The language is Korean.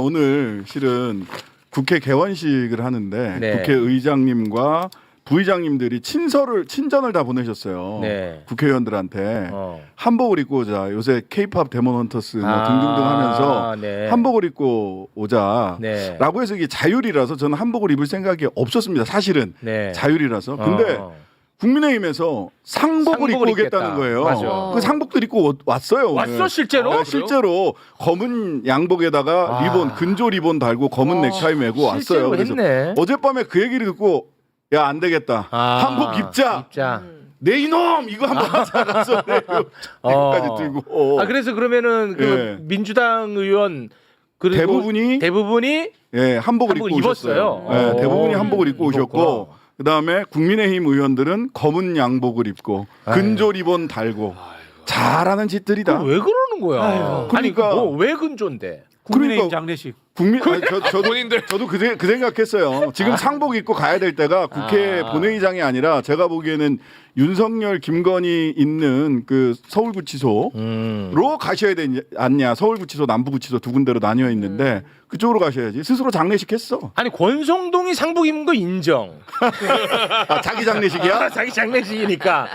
오늘 실은 국회 개원식을 하는데 네. 국회의장님과 부의장님들이 친서를 친전을 다 보내셨어요. 네. 국회의원들한테 어. 한복을 입고 오자. 요새 케이팝 데몬 헌터스 뭐 아, 등등등 하면서 네. 한복을 입고 오자. 네. 라고 해서 이게 자율이라서 저는 한복을 입을 생각이 없었습니다. 사실은 네. 자율이라서. 근데 어. 국민의힘에서 상복을, 상복을 입고. 오겠다는 거예요. 맞아. 그 상복도 입고 오- 왔어요. 오늘. 왔어 실제로? 네, 실제로 검은 양복에다가 아. 리본 근조 리본 달고 검은 넥타이 메고 왔어요. 실제로 그래서 했네. 어젯밤에 그 얘기를 듣고 야 안 되겠다. 아, 한복 입자. 입자. 내 이놈 이거 한번 하자. 그래서 어. 이거까지 들고. 아 그래서 그러면은 그 예. 민주당 의원 그리고 대부분이 대부분이 예, 한복을, 한복을 입고 입었어요. 오셨어요. 예, 오. 대부분이 한복을 입고 입었구나. 그다음에 국민의힘 의원들은 검은 양복을 입고 근조 리본 달고 잘하는 짓들이다. 그럼 왜 그러는 거야? 아니 그러니까- 뭐 왜 근조인데? 국민의힘 그러니까- 장례식. 국민 아니, 저, 저도 저도 그, 생- 그 생각했어요. 지금 상복 입고 가야 될 때가 국회 아. 본회의장이 아니라 제가 보기에는 윤석열, 김건희 있는 그 서울구치소로 음. 가셔야 되지 않냐. 서울구치소, 남부구치소 두 군데로 나뉘어 있는데 그쪽으로 가셔야지. 스스로 장례식 했어. 아니 권성동이 상복 입은 거 인정. 아, 자기 장례식이야? 자기 장례식이니까.